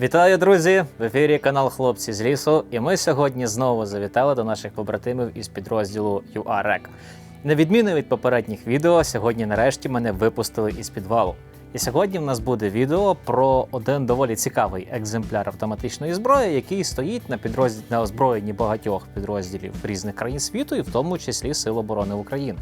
Вітаю, друзі! В ефірі канал Хлопці з лісу. І ми сьогодні знову завітали до наших побратимів із підрозділу ЮАРЕК. На відміну від попередніх відео, сьогодні нарешті мене випустили із підвалу. І сьогодні в нас буде відео про один доволі цікавий екземпляр автоматичної зброї, який стоїть на підрозділі на озброєнні багатьох підрозділів різних країн світу, і в тому числі Сил оборони України.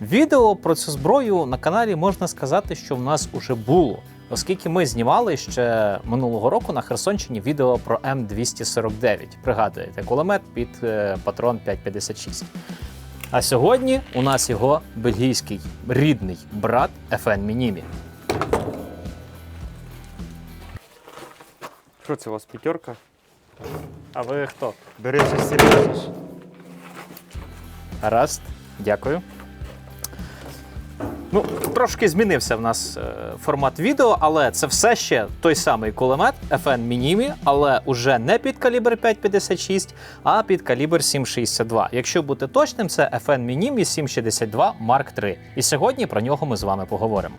Відео про цю зброю на каналі можна сказати, що в нас уже було. Оскільки ми знімали ще минулого року на Херсонщині відео про М249. Пригадуєте, кулемет під е, патрон 556. А сьогодні у нас його бельгійський рідний брат FN Мінімі. Що це у вас п'ятерка? А ви хто? Бережи серйозно. Гаразд, дякую. Ну, трошки змінився в нас е, формат відео, але це все ще той самий кулемет FN Мінімі, але уже не під калібр 5,56, а під калібр 7,62. Якщо бути точним, це FN Мінімі 7,62 Mark III. І сьогодні про нього ми з вами поговоримо.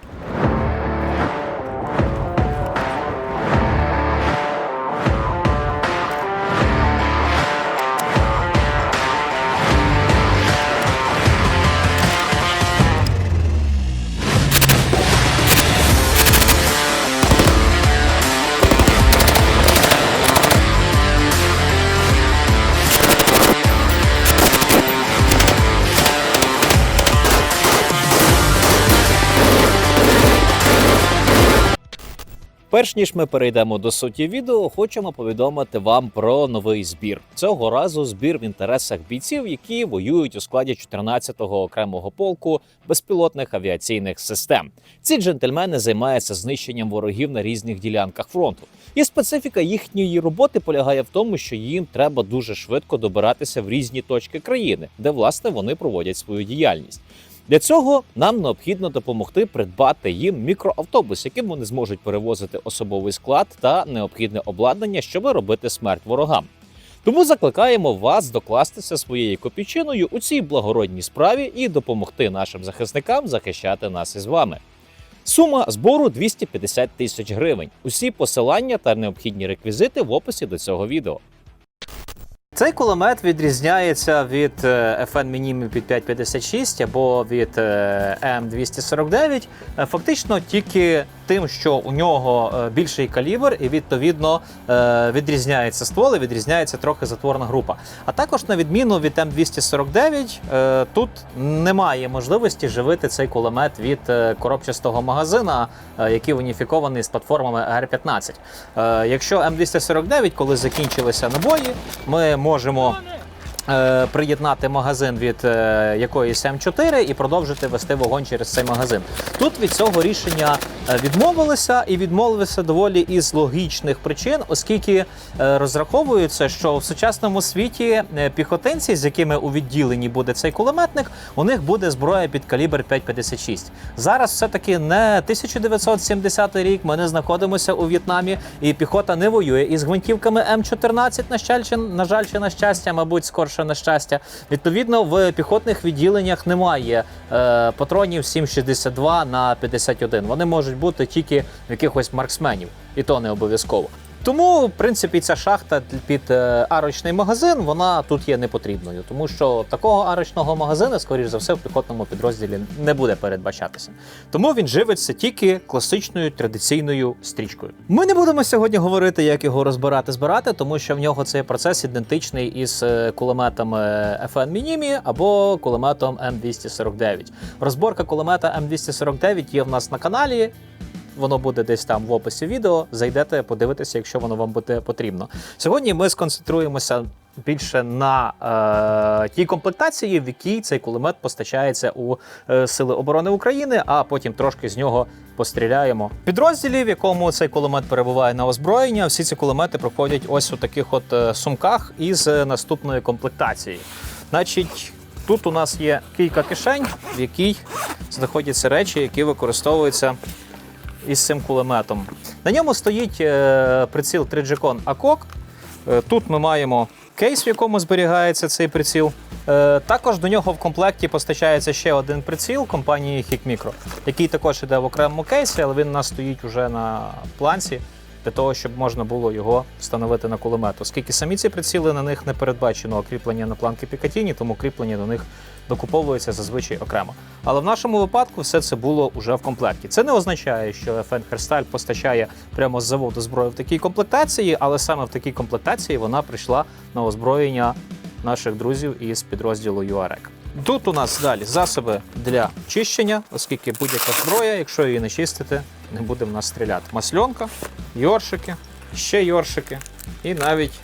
Перш ніж ми перейдемо до суті відео, хочемо повідомити вам про новий збір. Цього разу збір в інтересах бійців, які воюють у складі 14-го окремого полку безпілотних авіаційних систем. Ці джентльмени займаються знищенням ворогів на різних ділянках фронту. І специфіка їхньої роботи полягає в тому, що їм треба дуже швидко добиратися в різні точки країни, де власне вони проводять свою діяльність. Для цього нам необхідно допомогти придбати їм мікроавтобус, яким вони зможуть перевозити особовий склад та необхідне обладнання, щоб робити смерть ворогам. Тому закликаємо вас докластися своєю копійчиною у цій благородній справі і допомогти нашим захисникам захищати нас із вами. Сума збору 250 тисяч гривень. Усі посилання та необхідні реквізити в описі до цього відео. Цей кулемет відрізняється від е, FN Minimi під 556 або від е, М249 е, фактично тільки тим, що у нього е, більший калібр, і відповідно е, відрізняється ствол, і відрізняється трохи затворна група. А також, на відміну від М249, е, тут немає можливості живити цей кулемет від е, коробчастого магазина, е, який уніфікований з платформами AR-15. Е, Якщо М249, коли закінчилися набої, ми можемо. Е, Приєднати магазин від е, якоїсь М4 і продовжити вести вогонь через цей магазин. Тут від цього рішення е, відмовилися і відмовилися доволі із логічних причин, оскільки розраховується, що в сучасному світі піхотинці, з якими у відділенні буде цей кулеметник, у них буде зброя під калібр 5,56. Зараз все-таки не 1970 рік. Ми не знаходимося у В'єтнамі, і піхота не воює із гвинтівками М14, на жаль, чи, на жаль, чи на щастя, мабуть, скорше на щастя. Відповідно, в піхотних відділеннях немає е, патронів 7,62 на 51. Вони можуть бути тільки в якихось марксменів, і то не обов'язково. Тому, в принципі, ця шахта під е, арочний магазин вона тут є непотрібною, тому що такого арочного магазину, скоріш за все, в піхотному підрозділі не буде передбачатися. Тому він живиться тільки класичною традиційною стрічкою. Ми не будемо сьогодні говорити, як його розбирати, збирати, тому що в нього цей процес ідентичний із е, кулеметом е, FN Minimi або кулеметом М249. Розборка кулемета М249 є в нас на каналі. Воно буде десь там в описі відео. Зайдете, подивитеся, якщо воно вам буде потрібно. Сьогодні ми сконцентруємося більше на е, тій комплектації, в якій цей кулемет постачається у е, Сили оборони України, а потім трошки з нього постріляємо. Підрозділі, в якому цей кулемет перебуває на озброєння, всі ці кулемети проходять ось у таких от е, сумках із е, наступної комплектації. Значить, тут у нас є кілька кишень, в якій знаходяться речі, які використовуються із цим кулеметом. На ньому стоїть е, приціл 3G-Con ACOG. Е, Тут ми маємо кейс, в якому зберігається цей приціл. Е, також до нього в комплекті постачається ще один приціл компанії Hikmicro, який також іде в окремому кейсі, але він у нас стоїть уже на планці для того, щоб можна було його встановити на кулемет. Оскільки самі ці приціли на них не передбачено кріплення на планки Пікатіні, тому кріплення до них докуповується зазвичай окремо. Але в нашому випадку все це було уже в комплекті. Це не означає, що FN Hairstyle постачає прямо з заводу зброю в такій комплектації, але саме в такій комплектації вона прийшла на озброєння наших друзів із підрозділу UAREC. Тут у нас далі засоби для чищення, оскільки будь-яка зброя, якщо її не чистити, не буде в нас стріляти. Масльонка, йоршики, ще йоршики і навіть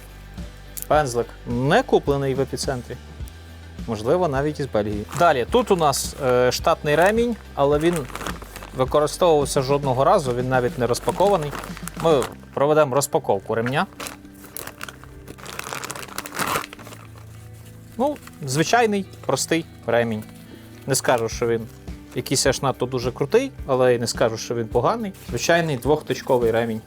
пензлик, не куплений в епіцентрі. Можливо, навіть із Бельгії. Далі, тут у нас е, штатний ремінь, але він використовувався жодного разу, він навіть не розпакований. Ми проведемо розпаковку ремня. Ну, звичайний, простий ремінь. Не скажу, що він якийсь аж надто дуже крутий, але й не скажу, що він поганий. Звичайний двохточковий ремінь.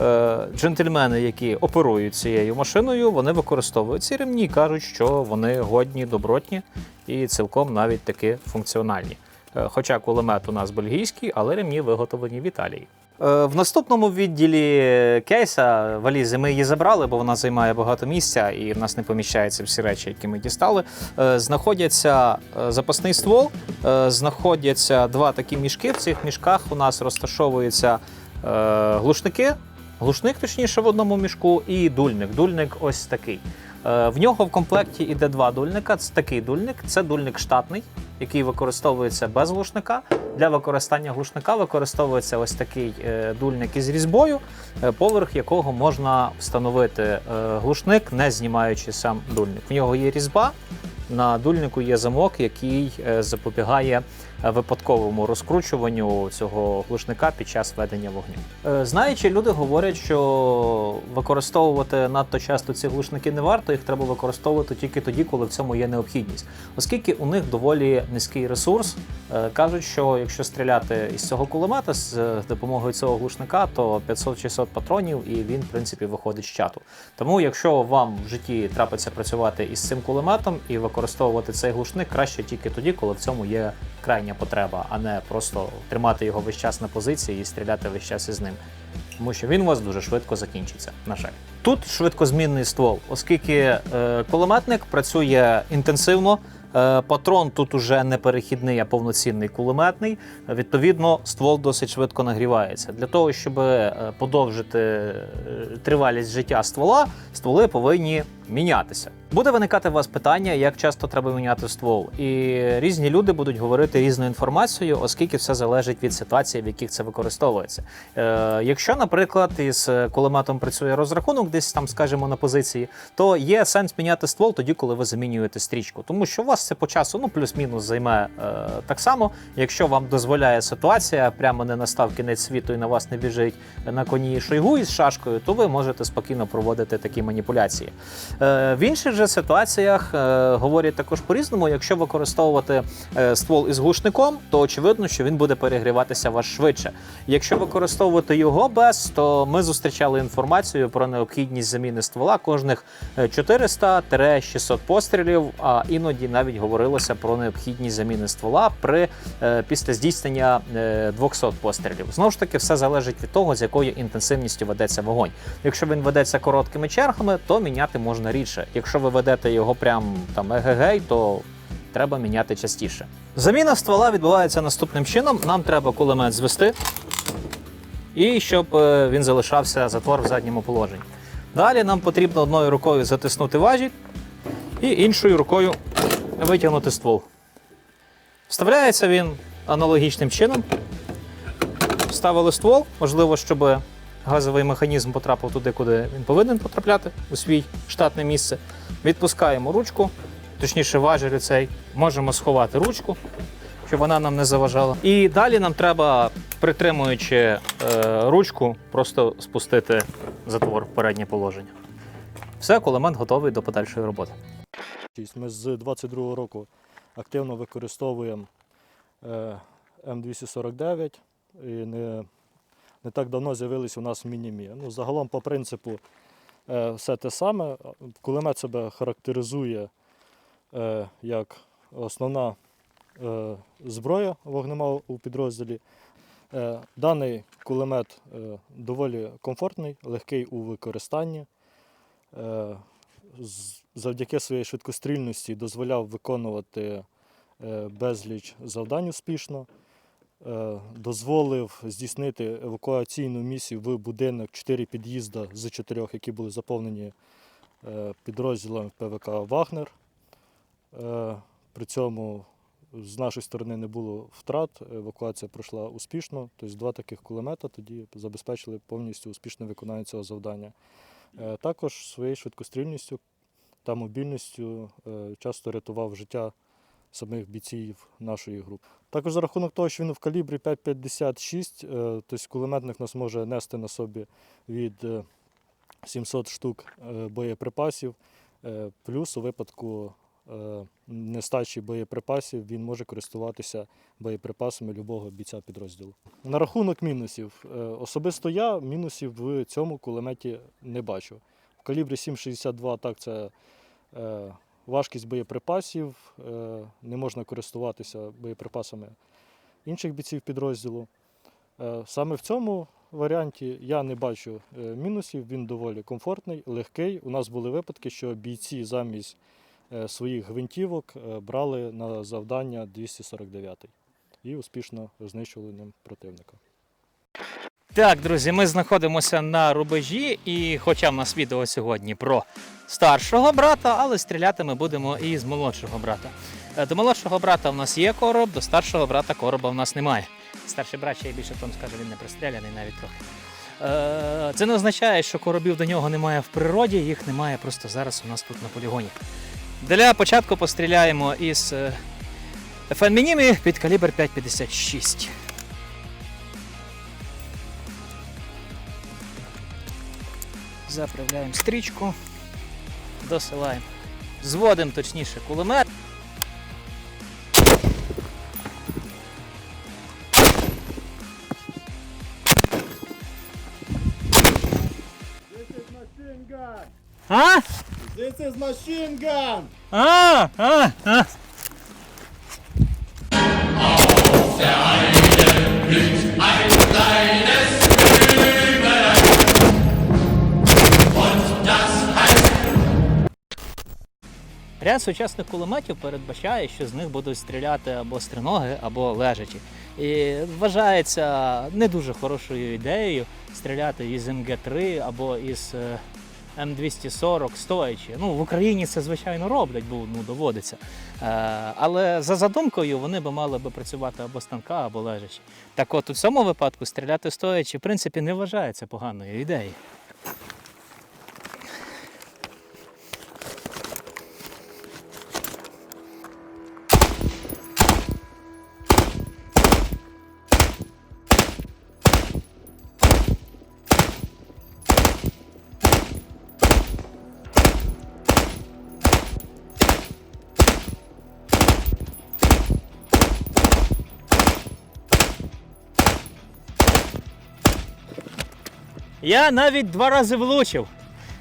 Е, джентльмени, які оперують цією машиною, вони використовують ці ремні кажуть, що вони годні, добротні і цілком навіть таки функціональні. Е, Хоча кулемет у нас бельгійський, але ремні виготовлені в Італії. Е, В наступному відділі кейса валізи ми її забрали, бо вона займає багато місця і в нас не поміщаються всі речі, які ми дістали. Знаходяться запасний ствол, знаходяться два такі мішки. В цих мішках у нас розташовуються глушники, глушник, точніше, в одному мішку, і дульник. Дульник ось такий. Е, В нього в комплекті йде два дульника. Це такий дульник, це дульник штатний, який використовується без глушника. Для використання глушника використовується ось такий е, дульник із різьбою, е, поверх якого можна встановити глушник, не знімаючи сам дульник. В нього є різьба. На дульнику є замок, який запобігає випадковому розкручуванню цього глушника під час ведення вогню. Е, Знаючи, люди говорять, що використовувати надто часто ці глушники не варто, їх треба використовувати тільки тоді, коли в цьому є необхідність. Оскільки у них доволі низький ресурс, е, кажуть, що якщо стріляти із цього кулемета з е, допомогою цього глушника, то 500-600 патронів і він, в принципі, виходить з чату. Тому, якщо вам в житті трапиться працювати із цим кулеметом і використовувати цей глушник, краще тільки тоді, коли в цьому є крайня потреба, а не просто тримати його весь час на позиції і стріляти весь час із ним. Тому що він у вас дуже швидко закінчиться, на жаль. Тут швидкозмінний ствол, оскільки е, кулеметник працює інтенсивно. е, Патрон тут уже не перехідний, а повноцінний кулеметний. Відповідно, ствол досить швидко нагрівається. Для того, щоб е, подовжити е, тривалість життя ствола, стволи повинні мінятися. Буде виникати у вас питання, як часто треба міняти ствол. І різні люди будуть говорити різну інформацію, оскільки все залежить від ситуації, в яких це використовується. Е, якщо, наприклад, із кулеметом працює розрахунок, десь там, скажімо, на позиції, то є сенс міняти ствол тоді, коли ви замінюєте стрічку. Тому що у вас це по часу ну плюс-мінус займе е, так само. Якщо вам дозволяє ситуація, прямо не настав кінець світу і на вас не біжить на коні шойгу із шашкою, то ви можете спокійно проводити такі маніпуляції. Е, в інших же ситуаціях е, говорять також по-різному. Якщо використовувати е, ствол із глушником, то очевидно, що він буде перегріватися вас швидше. Якщо використовувати його без, то ми зустрічали інформацію про необхідність заміни ствола кожних е, 400-600 пострілів, а іноді навіть говорилося про необхідність заміни ствола при після здійснення е, 200 пострілів. Знову ж таки, все залежить від того, з якою інтенсивністю ведеться вогонь. Якщо він ведеться короткими чергами, то міняти можна рідше. Якщо ви ведете його прям там егегей, то треба міняти частіше. Заміна ствола відбувається наступним чином: нам треба кулемет звести, і щоб е, він залишався затвор в задньому положенні. Далі нам потрібно одною рукою затиснути важіль і іншою рукою витягнути ствол. Вставляється він аналогічним чином. Вставили ствол, можливо, щоб газовий механізм потрапив туди, куди він повинен потрапляти, у свій штатне місце. Відпускаємо ручку, точніше, важель цей. Можемо сховати ручку, щоб вона нам не заважала. І далі нам треба, притримуючи е, ручку, просто спустити затвор в переднє положення. Все, кулемет готовий до подальшої роботи. Ми з 22-го року активно використовуємо е, М249 і не, не так давно з'явились у нас мінімі. Ну, загалом, по принципу, е, все те саме. Кулемет себе характеризує е, як основна е, зброя вогнема у підрозділі. Даний кулемет доволі комфортний, легкий у використанні. Завдяки своїй швидкострільності дозволяв виконувати безліч завдань успішно. Е, Дозволив здійснити евакуаційну місію в будинок 4 під'їзда з 4, які були заповнені е, підрозділом ПВК Вагнер. Е, При цьому з нашої сторони не було втрат, евакуація пройшла успішно. Тобто два таких кулемета тоді забезпечили повністю успішне виконання цього завдання. Також своєю швидкострільністю та мобільністю часто рятував життя самих бійців нашої групи. Також за рахунок того, що він в калібрі 5,56, е, тобто кулеметник нас може нести на собі від е, 700 штук е, боєприпасів, е, плюс у випадку е, нестачі боєприпасів він може користуватися боєприпасами любого бійця підрозділу. На рахунок мінусів. Е, Особисто я мінусів в цьому кулеметі не бачу. В калібрі 7,62 так це е, важкість боєприпасів, е, не можна користуватися боєприпасами інших бійців підрозділу. Е, Саме в цьому варіанті я не бачу е, мінусів, він доволі комфортний, легкий. У нас були випадки, що бійці замість своїх гвинтівок брали на завдання 249 і успішно знищували ним противника. Так, друзі, ми знаходимося на рубежі, і хоча в нас відео сьогодні про старшого брата, але стріляти ми будемо і з молодшого брата. Е, До молодшого брата в нас є короб, до старшого брата короба в нас немає. Старший брат ще й більше том скаже, він не пристріляний навіть трохи. Е, Це не означає, що коробів до нього немає в природі, їх немає просто зараз у нас тут на полігоні. Для початку постріляємо із е, фен під калібр 5,56. Заправляємо стрічку, досилаємо. Зводимо точніше кулемет. А? This is machine gun! А, а, а. Ряд сучасних кулеметів передбачає, що з них будуть стріляти або з триноги, або лежачі. І вважається не дуже хорошою ідеєю стріляти із МГ-3 або із е, М240 стоячи. Ну, в Україні це звичайно роблять, бо ну, доводиться. Е, але за задумкою вони би мали би працювати або станка, або лежачі. Так от у цьому випадку стріляти стоячи, в принципі, не вважається поганою ідеєю. Я навіть два рази влучив.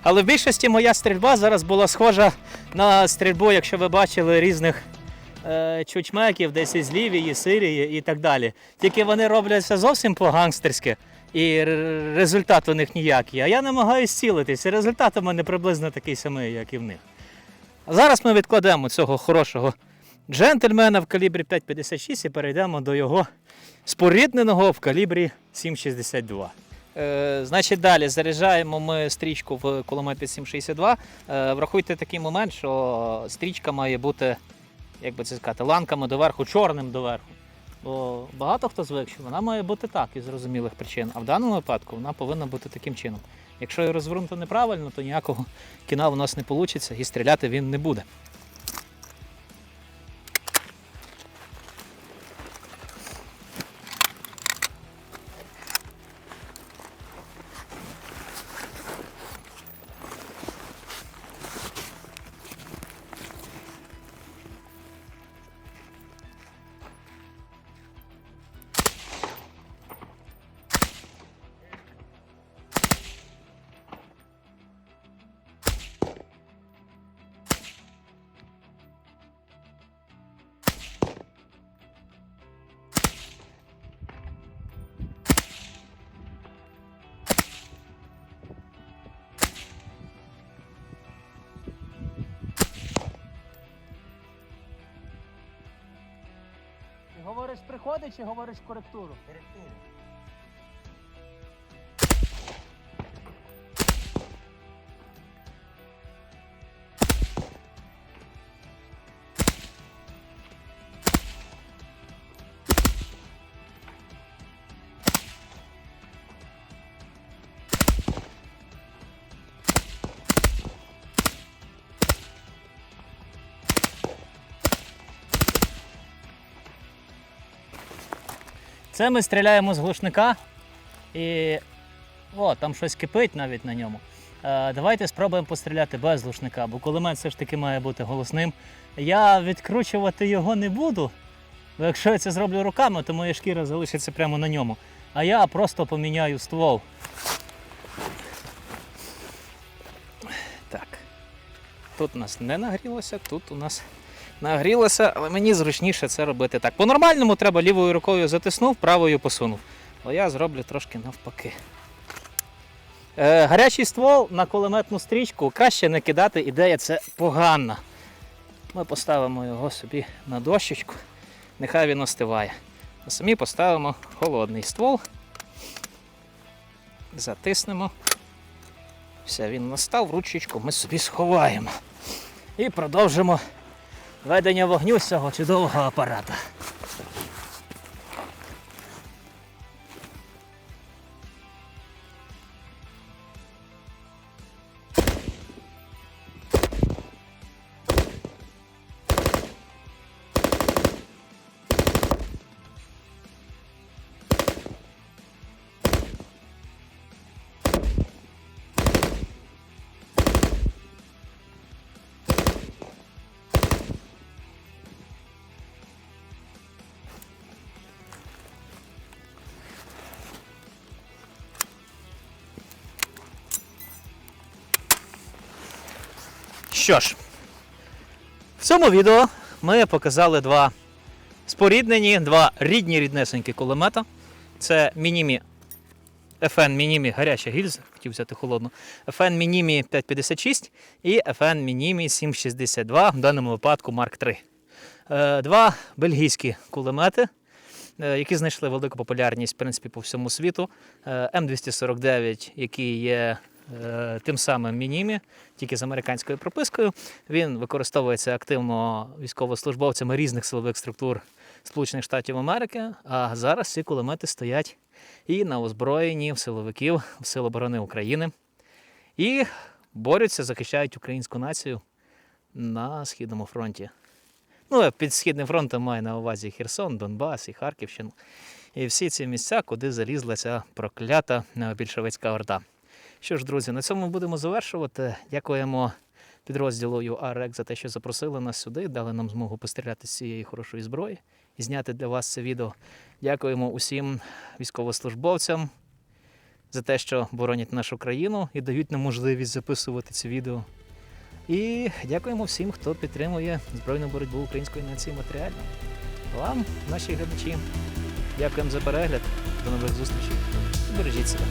Але в більшості моя стрільба зараз була схожа на стрільбу, якщо ви бачили різних е, чучмеків, десь із Лівії, Сирії і так далі. Тільки вони роблять все зовсім по-гангстерськи, і результат у них ніякий. А я намагаюся цілитись, і результат у мене приблизно такий самий, як і в них. Зараз ми відкладемо цього хорошого джентльмена в калібрі 5,56 і перейдемо до його спорідненого в калібрі 7,62. Е, значить, далі заряджаємо ми стрічку в кулемет 762. Е, врахуйте такий момент, що стрічка має бути, як би це сказати, ланками доверху, чорним доверху. Бо багато хто звик, що вона має бути так із зрозумілих причин, а в даному випадку вона повинна бути таким чином. Якщо її розвернути неправильно, то ніякого кіна у нас не вийде і стріляти він не буде. Говориш приходиш чи говориш коректуру? Це ми стріляємо з глушника і. О, там щось кипить навіть на ньому. Е, давайте спробуємо постріляти без глушника, бо кулемет все ж таки має бути голосним. Я відкручувати його не буду, бо якщо я це зроблю руками, то моя шкіра залишиться прямо на ньому. А я просто поміняю ствол. Так. Тут у нас не нагрілося, тут у нас нагрілося, але мені зручніше це робити так. По-нормальному треба лівою рукою затиснув, правою посунув. Але я зроблю трошки навпаки. Е, гарячий ствол на кулеметну стрічку краще не кидати, ідея це погана. Ми поставимо його собі на дощечку, нехай він остиває. А самі поставимо холодний ствол. Затиснемо. Все, він настав, ручечку ми собі сховаємо. І продовжимо ведення вогню з цього чудового апарата. Що ж, в цьому відео ми показали два споріднені, два рідні ріднесенькі кулемета. Це Мінімі FN Мінімі гаряча гільза, хотів взяти холодну. FN Мінімі 556 і FN Мінімі 762, в даному випадку Mark III. Е, Два бельгійські кулемети, е, які знайшли велику популярність в принципі, по всьому світу. Е, М249, який є тим самим Мінімі, тільки з американською пропискою. Він використовується активно військовослужбовцями різних силових структур Сполучених Штатів Америки. А зараз ці кулемети стоять і на озброєнні в силовиків в Сил оборони України. І борються, захищають українську націю на Східному фронті. Ну, під Східним фронтом маю на увазі Херсон, Донбас і Харківщину. І всі ці місця, куди залізла ця проклята е, більшовицька орда. Що ж, друзі, на цьому будемо завершувати. Дякуємо підрозділу UAREC за те, що запросили нас сюди, дали нам змогу постріляти з цієї хорошої зброї і зняти для вас це відео. Дякуємо усім військовослужбовцям за те, що боронять нашу країну і дають нам можливість записувати ці відео. І дякуємо всім, хто підтримує збройну боротьбу української нації матеріально. Вам, наші глядачі, дякуємо за перегляд. До нових зустрічей. Бережіть себе.